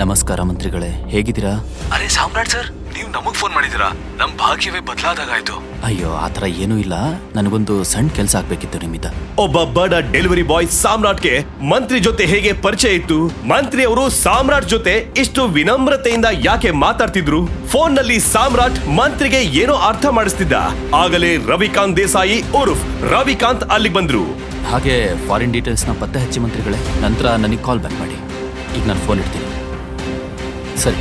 ನಮಸ್ಕಾರ ಮಂತ್ರಿಗಳೇ ಹೇಗಿದ್ದೀರಾ? ಅರೆ ಸಾಮ್ರಾಟ್ ಸರ್ ನೀವು ನಮಗ್ ಫೋನ್ ಮಾಡಿದಿರಾ ನಮ್ ಭಾಗ್ಯವೇ ಬದಲಾದಾಗಾಯ್ತು. ಅಯ್ಯೋ ಆ ಥರ ಏನೂ ಇಲ್ಲ. ನನಗೊಂದು ಸಣ್ಣ ಕೆಲಸ ಆಗ್ಬೇಕಿತ್ತು ನಿಮ್ಮಿಂದ. ಒಬ್ಬ ಬಡ ಡೆಲಿವರಿ ಬಾಯ್ ಸಾಮ್ರಾಟ್ಗೆ ಮಂತ್ರಿ ಜೊತೆ ಹೇಗೆ ಪರಿಚಯ ಇತ್ತು? ಮಂತ್ರಿ ಅವರು ಸಾಮ್ರಾಟ್ ಜೊತೆ ಇಷ್ಟು ವಿನಮ್ರತೆಯಿಂದ ಯಾಕೆ ಮಾತಾಡ್ತಿದ್ರು? ಫೋನ್ನಲ್ಲಿ ಸಾಮ್ರಾಟ್ ಮಂತ್ರಿಗೆ ಏನೋ ಅರ್ಥ ಮಾಡಿಸ್ತಿದ್ದ. ಆಗಲೇ ರವಿಕಾಂತ್ ದೇಸಾಯಿ ಉರ್ಫ್ ರವಿಕಾಂತ್ ಅಲ್ಲಿಗೆ ಬಂದ್ರು. ಹಾಗೆ ಫಾರಿನ್ ಡೀಟೇಲ್ಸ್ನ ಪತ್ತೆ ಹಚ್ಚಿ ಮಂತ್ರಿಗಳೇ ನಂತರ ನನಗೆ ಕಾಲ್ ಬ್ಯಾಕ್ ಮಾಡಿ. ಈಗ ನಾನು ಫೋನ್ ಇಡ್ತೀನಿ. ಸರಿ.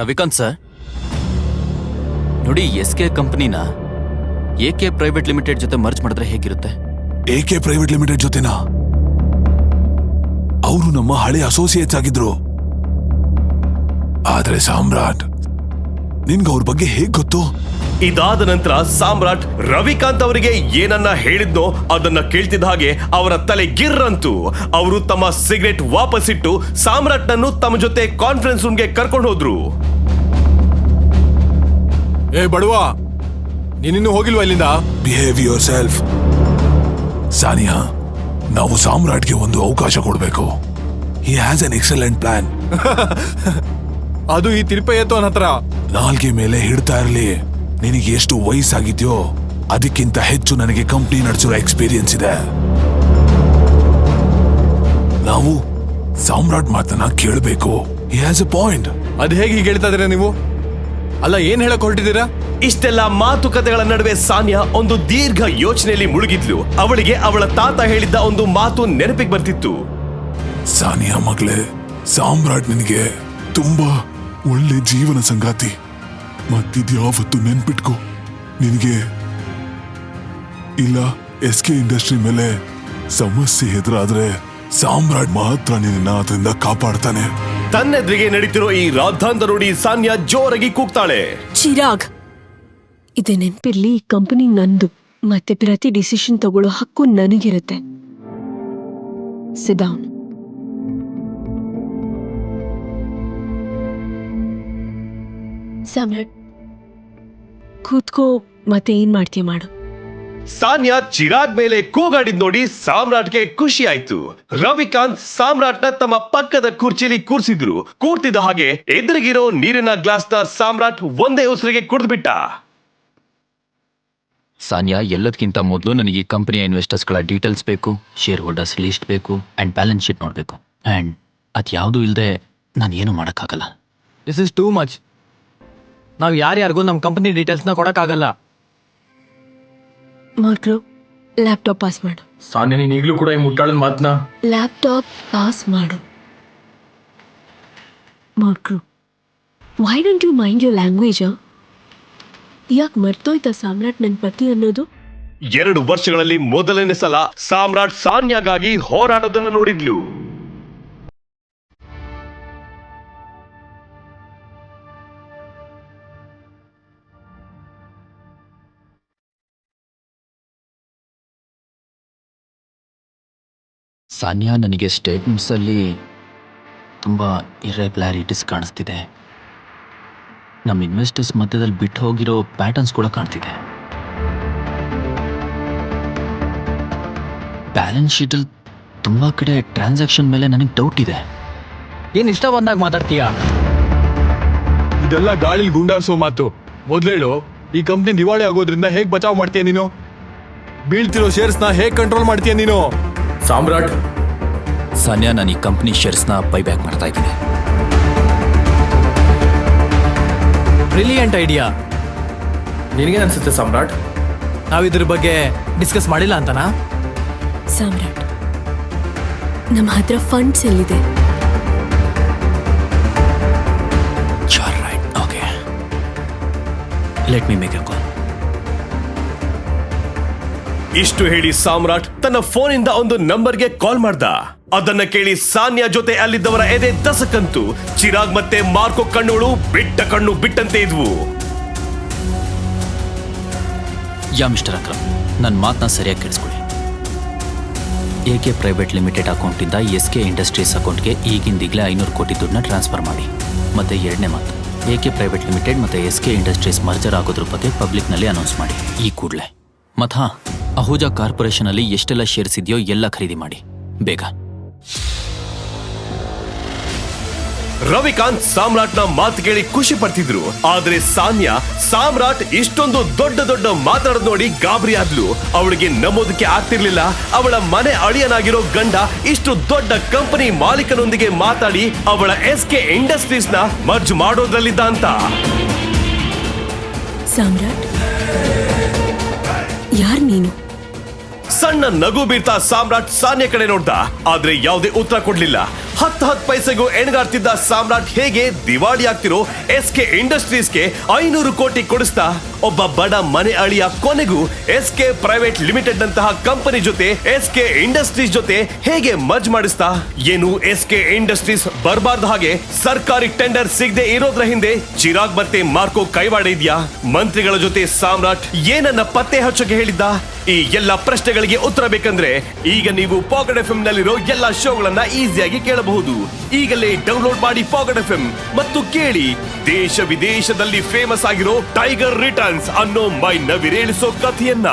ರವಿಕಾಂತ್ ಸರ್ ನೋಡಿ ಎಸ್ ಕೆ ಕಂಪನಿನ ಎ ಕೆ ಪ್ರೈವೇಟ್ ಲಿಮಿಟೆಡ್ ಜೊತೆ ಮರ್ಜ್ ಮಾಡಿದ್ರೆ ಹೇಗಿರುತ್ತೆ? ಎಕೆ ಪ್ರೈವೇಟ್ ಲಿಮಿಟೆಡ್ ಜೊತೆನಾ? ಅವರು ನಮ್ಮ ಹಳೆ ಅಸೋಸಿಯೇಟ್ಸ್ ಆಗಿದ್ರು. ಆದ್ರೆ ಸಾಮ್ರಾಟ್ ನಿನ್ಗೆ ಅವ್ರ ಬಗ್ಗೆ ಹೇಗ್ ಗೊತ್ತು? ಇದಾದ ನಂತರ ಸಾಮ್ರಾಟ್ ರವಿಕಾಂತ್ ಅವರಿಗೆ ಏನನ್ನ ಹೇಳಿದ್ನೋ ಅದನ್ನ ಕೇಳ್ತಿದ್ದ ಹಾಗೆ ಅವರ ತಲೆ ಗಿರ್ರಂತು. ಅವರು ತಮ್ಮ ಸಿಗರೆಟ್ ವಾಪಸ್ಸಿಟ್ಟು ಸಾಮ್ರಾಟ್ನನ್ನು ತಮ್ಮ ಜೊತೆ ಕಾನ್ಫರೆನ್ಸ್ ರೂಮ್ಗೆ ಕರ್ಕೊಂಡು ಹೋದ್ರು. ಏ ಬಡವಾ ನೀನಿನ್ನೂ ಹೋಗಿಲ್ವಾ ಇಲ್ಲಿಂದ? ಬಿಹೇವ್ ಯುವರ್ ಸೆಲ್ಫ್ ಸಾನಿಯಾ ನಾವು ಸಾಮ್ರಾಟ್ಗೆ ಒಂದು ಅವಕಾಶ ಕೊಡಬೇಕು. He has an excellent plan ಅದು ಈ ತಿರುಪೆ ಎತ್ತೋನ್ ಹತ್ರ. ನಾಲ್ಗೆ ಮೇಲೆ ಹಿಡ್ತಾ ಇರ್ಲಿ. ನಿನಗೆ ಎಷ್ಟು ವಯಸ್ಸಾಗಿದೆಯೋ ಅದಕ್ಕಿಂತ ಹೆಚ್ಚು ನನಗೆ ಕಂಪ್ನಿ ನಡೆಸಿರೋ ಎಕ್ಸ್ಪೀರಿಯನ್ಸ್ ಇದೆ. ನಾವು ಸಾಮ್ರಾಟ್ ಮಾತನ್ನ ಕೇಳಬೇಕು. ಹ್ಯಾಸ್ ಎ ಪಾಯಿಂಟ್ ಅದ್ ಹೇಗೆ ಹೀಗೆ ಹೇಳ್ತಾ ಇದೀರ ನೀವು? ಅಲ್ಲ ಏನ್ ಹೇಳಕ್ ಹೊರಟಿದ್ದೀರಾ? ಇಷ್ಟೆಲ್ಲ ಮಾತುಕತೆಗಳ ನಡುವೆ ಸಾನಿಯಾ ಒಂದು ದೀರ್ಘ ಯೋಚನೆಯಲ್ಲಿ ಮುಳುಗಿದ್ಲು. ಅವಳಿಗೆ ಅವಳ ತಾತ ಹೇಳಿದ್ದ ಒಂದು ಮಾತು ನೆನಪಿಗೆ ಬರ್ತಿತ್ತು. ಸಾನಿಯಾ ಮಗಳೇ ಸಾಮ್ರಾಟ್ ನಿನಗೆ ತುಂಬಾ ಒಳ್ಳೆ ಜೀವನ ಸಂಗಾತಿ. ಮತ್ತಿದ್ಯಾವತ್ತು ನೆನ್ಪಿಟ್ಕೋ. ನಿನಗೆ ಇಲ್ಲ ಎಸ್ ಕೆ ಇಂಡಸ್ಟ್ರಿ ಮೇಲೆ ಸಮಸ್ಯೆ ಎದುರಾದ್ರೆ ಸಾಮ್ರಾಟ್ ಮಾತ್ರ ನಿನ್ನ ಅದರಿಂದ ಕಾಪಾಡ್ತಾನೆ. ತನ್ನೆದ್ರಿಗೆ ನಡೀತಿರೋ ಈ ರಾದ್ಧಾಂತ ನೋಡಿ ಸಾನ್ಯಾ ಜೋರಾಗಿ ಕೂಗ್ತಾಳೆ. ಚಿರಾಗ್ ಇದೆ ನೆನ್ಪಿರ್ಲಿ ಈ ಕಂಪನಿ ನಂದು. ಮತ್ತೆ ಪ್ರತಿ ಡಿಸಿಷನ್ ತಗೊಳ್ಳೋ ಹಕ್ಕು ನನಗಿರುತ್ತೆ. ಸಿದಾನ್ ಸಾಮ್ರಾಟ್ ಕೂತ್ಕೋ ಮತ್ತೆ ಏನ್ ಮಾಡ್ತೀಯ ಮಾಡು. ಸಾನ್ಯಾ ಚಿರಾಗ್ ಮೇಲೆ ಕೂಗಾಡಿದ್ ನೋಡಿ ಸಾಮ್ರಾಟ್ಗೆ ಖುಷಿ ಆಯ್ತು. ರವಿಕಾಂತ್ ಸಾಮ್ರಾಟ್ನ ತಮ್ಮ ಪಕ್ಕದ ಕುರ್ಚಿಲಿ ಕೂರ್ಸಿದ್ರು. ಕೂರ್ತಿದ್ದ ಹಾಗೆ ಎದುರಿಗಿರೋ ನೀರಿನ ಗ್ಲಾಸ್ನ ಸಾಮ್ರಾಟ್ ಒಂದೇ ಉಸಿರಿಗೆ ಕುಡಿದ್ಬಿಟ್ಟ. ಸಾನ್ಯಾ ಎಲ್ಲದಕ್ಕಿಂತ ಮೊದಲು ನನಗೆ ಈ ಕಂಪನಿಯ ಇನ್ವೆಸ್ಟರ್ಸ್ಗಳ ಡೀಟೇಲ್ಸ್ ಬೇಕು ಶೇರ್ ಹೋಲ್ಡರ್ಸ್ ಲಿಸ್ಟ್ ಬೇಕು ಅಂಡ್ ಬ್ಯಾಲೆನ್ಸ್ ಶೀಟ್ ನೋಡಬೇಕು. ಅಂಡ್ ಅದು ಯಾವುದೂ ಇಲ್ಲದೆ ನಾನು ಏನು ಮಾಡೋಕ್ಕಾಗಲ್ಲ. ದಿಸ್ ಇಸ್ ಟೂ ಮಚ್ ನಾವು ಯಾರ್ಯಾರಿಗೂ ನಮ್ಮ ಕಂಪನಿ ಡೀಟೇಲ್ಸ್ನ ಕೊಡೋಕ್ಕಾಗಲ್ಲ. ಮಾಡ್ರು ಲ್ಯಾಪ್ಟಾಪ್ ಪಾಸ್ ಮಾಡು. ಸಾನ್ಯ ನೀನು ಈಗಲೂ ಕೂಡ ಈ ಮುಟ್ಟಾಳದ ಮಾತನ್ನ ಲ್ಯಾಪ್ಟಾಪ್ ಪಾಸ್ ಮಾಡು. ಮಾಡ್ರು why don't you mind your language ಯಾಕೆ ಮರ್ತೋಯ್ತಾ ಸಾಮ್ರಾಟ್ ನನ್ನ ಪತಿ ಅನ್ನೋದು? ಎರಡು ವರ್ಷಗಳಲ್ಲಿ ಮೊದಲನೇ ಸಲ ಸಾಮ್ರಾಟ್ ಸಾನ್ಯಾಗಾಗಿ ಹೋರಾಡೋದನ್ನ ನೋಡಿದ್ಲು. ಸಾನ್ಯಾ ನನಗೆ ಸ್ಟೇಟ್ಮೆಂಟ್ಸಲ್ಲಿ ತುಂಬ ಇರೆಗ್ಯುಲಾರಿಟೀಸ್ ಕಾಣಿಸ್ತಿದೆ. ನಮ್ಮ ಇನ್ವೆಸ್ಟರ್ಸ್ ಮಧ್ಯದಲ್ಲಿ ಬಿಟ್ಟು ಹೋಗಿರೋ ಪ್ಯಾಟರ್ನ್ಸ್ ಕೂಡ ಕಾಣ್ತಿದೆ. ಬ್ಯಾಲೆನ್ಸ್ ಶೀಟಲ್ಲಿ ತುಂಬ ಕಡೆ ಟ್ರಾನ್ಸಾಕ್ಷನ್ ಮೇಲೆ ನನಗೆ ಡೌಟ್ ಇದೆ. ಏನು ಇಷ್ಟ ಬಂದಾಗ ಮಾತಾಡ್ತೀಯಾ? ಇದೆಲ್ಲ ಗಾಳಿಲಿ ಗುಂಡಾಸೋ ಮಾತು. ಮೊದಲೇಳು ಈ ಕಂಪ್ನಿ ದಿವಾಳಿ ಆಗೋದ್ರಿಂದ ಹೇಗೆ ಬಚಾವ್ ಮಾಡ್ತೀಯ ನೀನು? ಬೀಳ್ತಿರೋ ಶೇರ್ಸ್ನ ಹೇಗೆ ಕಂಟ್ರೋಲ್ ಮಾಡ್ತೀಯ ನೀನು? ಸಾಮ್ರಾಟ್ ಸಾನ್ಯಾ ನಾನು ಈ ಕಂಪ್ನಿ ಶೇರ್ಸ್ನ ಬೈಬ್ಯಾಕ್ ಮಾಡ್ತಾ ಇದ್ದೀನಿ. ಬ್ರಿಲಿಯಂಟ್ ಐಡಿಯಾ ನಿನಗೇನು ಅನ್ಸುತ್ತೆ ಸಮ್ರಾಟ್? ನಾವು ಇದ್ರ ಬಗ್ಗೆ ಡಿಸ್ಕಸ್ ಮಾಡಿಲ್ಲ ಅಂತನಾ? ಸಾಮ್ರಾಟ್ ನಮ್ಮ ಹತ್ರ ಫಂಡ್ಸ್ ಎಲ್ಲಿದೆ? Let me make call. ಇಷ್ಟು ಹೇಳಿ ಸಾಮ್ರಾಟ್ ತನ್ನ ಫೋನಿಂದ ಒಂದು ನಂಬರ್ಗೆ ಕಾಲ್ ಮಾಡ್ದ. ಅದನ್ನ ಕೇಳಿ ಸಾನ್ಯಾ ಜೊತೆ ಅಲ್ಲಿದ್ದವರ ಎದೆ ದಸಕಂತು ಚಿರಾಗ್ ಮತ್ತೆ ಮಾರ್ಕೋ ಕಣ್ಣುಗಳು ಬಿಟ್ಟ ಕಣ್ಣು ಬಿಟ್ಟಂತೆ ಇದ್ವು. ಯಾ ಮಿಸ್ಟರ್ ಅಕ್ರಮ್ ನನ್ನ ಮಾತನ್ನ ಸರಿಯಾಗಿ ಕೇಳಿಸ್ಕೊಳ್ಳಿ. ಎ ಕೆ ಪ್ರೈವೇಟ್ ಲಿಮಿಟೆಡ್ ಅಕೌಂಟಿಂದ ಎಸ್ ಕೆ ಇಂಡಸ್ಟ್ರೀಸ್ ಅಕೌಂಟ್ಗೆ ಈಗಿಂದೀಗಲೇ ಐನೂರು ಕೋಟಿ ದುಡ್ಡನ್ನ ಟ್ರಾನ್ಸ್ಫರ್ ಮಾಡಿ. ಮತ್ತೆ ಎರಡನೇ ಮಾತು ಎ ಕೆ ಪ್ರೈವೇಟ್ ಲಿಮಿಟೆಡ್ ಮತ್ತು ಎಸ್ ಕೆ ಇಂಡಸ್ಟ್ರೀಸ್ ಮರ್ಜರ್ ಆಗೋದ್ರ ಬಗ್ಗೆ ಪಬ್ಲಿಕ್ನಲ್ಲಿ ಅನೌನ್ಸ್ ಮಾಡಿ. ಈ ಕೂಡಲೇ. ಮತ್ತು ಹಾಂ, ಅಹುಜಾ ಕಾರ್ಪೊರೇಷನಲ್ಲಿ ಎಷ್ಟೆಲ್ಲ ಶೇರ್ಸ್ ಇದೆಯೋ ಎಲ್ಲ ಖರೀದಿ ಮಾಡಿ. ಬೇಗ. ರವಿಕಾಂತ್ ಸಾಮ್ರಾಟ್ನ ಮಾತು ಕೇಳಿ ಖುಷಿ ಪಡ್ತಿದ್ರು. ಆದ್ರೆ ಸಾನ್ಯಾ ಸಾಮ್ರಾಟ್ ಇಷ್ಟೊಂದು ದೊಡ್ಡ ದೊಡ್ಡ ಮಾತಾಡೋದ್ ನೋಡಿ ಗಾಬರಿ ಆದ್ಲು. ಅವಳಿಗೆ ನಂಬೋದಕ್ಕೆ ಆಗ್ತಿರ್ಲಿಲ್ಲ. ಅವಳ ಮನೆ ಅಳಿಯನಾಗಿರೋ ಗಂಡ ಇಷ್ಟು ದೊಡ್ಡ ಕಂಪನಿ ಮಾಲೀಕನೊಂದಿಗೆ ಮಾತಾಡಿ ಅವಳ ಎಸ್ ಕೆ ಇಂಡಸ್ಟ್ರೀಸ್ನ ಮರ್ಜ್ ಮಾಡೋದ್ರಲ್ಲಿದ್ದ ಅಂತ. ಸಾಮ್ರಾಟ್? ಯಾರ್ ನೀನು? ಸಣ್ಣ ನಗು ಬೀರ್ತಾ ಸಾಮ್ರಾಟ್ ಸಾನ್ಯ ಕಡೆ ನೋಡ್ದ. ಆದ್ರೆ ಯಾವುದೇ ಉತ್ತರ ಕೊಡ್ಲಿಲ್ಲ. ಹತ್ತು ಹತ್ತು ಪೈಸೆಗೂ ಎಣಗಾಡ್ತಿದ್ದ ಸಾಮ್ರಾಟ್ ಹೇಗೆ ದಿವಾಳಿ ಆಗ್ತಿರೋ ಎಸ್ ಕೆ ಇಂಡಸ್ಟ್ರೀಸ್ಗೆ ಐನೂರು ಕೋಟಿ ಕೊಡಿಸ್ತಾ ಒಬ್ಬ ಬಡ ಮನೆ ಅಳಿಯ ಕೊನೆಗೂ ಎಸ್ ಕೆ ಪ್ರೈವೇಟ್ ಲಿಮಿಟೆಡ್ ನಂತಹ ಕಂಪನಿ ಜೊತೆ ಎಸ್ ಕೆ ಇಂಡಸ್ಟ್ರೀಸ್ ಜೊತೆ ಹೇಗೆ ಮಜ್ ಮಾಡಿಸ್ತಾ? ಏನು ಎಸ್ ಕೆ ಇಂಡಸ್ಟ್ರೀಸ್ ಬರಬಾರ್ದ ಹಾಗೆ ಸರ್ಕಾರಿ ಟೆಂಡರ್ ಸಿಗದೆ ಇರೋದ್ರ ಹಿಂದೆ ಚಿರಾಗ್ ಮತ್ತೆ ಮಾರ್ಕೋ ಕೈವಾಡ ಇದೆಯಾ? ಮಂತ್ರಿಗಳ ಜೊತೆ ಸಾಮ್ರಾಟ್ ಏನನ್ನ ಪತ್ತೆ ಹಚ್ಚೋಕೆ ಹೇಳಿದ್ದ? ಈ ಎಲ್ಲ ಪ್ರಶ್ನೆಗಳಿಗೆ ಉತ್ತರ ಬೇಕಂದ್ರೆ ಈಗ ನೀವು ಪಾಕೆಟ್ ಎಫ್ ನಲ್ಲಿರೋ ಎಲ್ಲ ಶೋಗಳನ್ನ ಈಸಿಯಾಗಿ ಕೇಳಬಹುದು. ಈಗಲೇ ಡೌನ್ಲೋಡ್ ಮಾಡಿ ಪಾಕೆಟ್ ಎಫ್ ಮತ್ತು ಕೇಳಿ, ದೇಶ ವಿದೇಶದಲ್ಲಿ ಫೇಮಸ್ ಆಗಿರೋ ಟೈಗರ್ ರಿಟರ್ನ್ಸ್ ಅನ್ನೋ ಮೈ ನವಿರೇಳಿಸೋ ಕಥೆಯನ್ನ.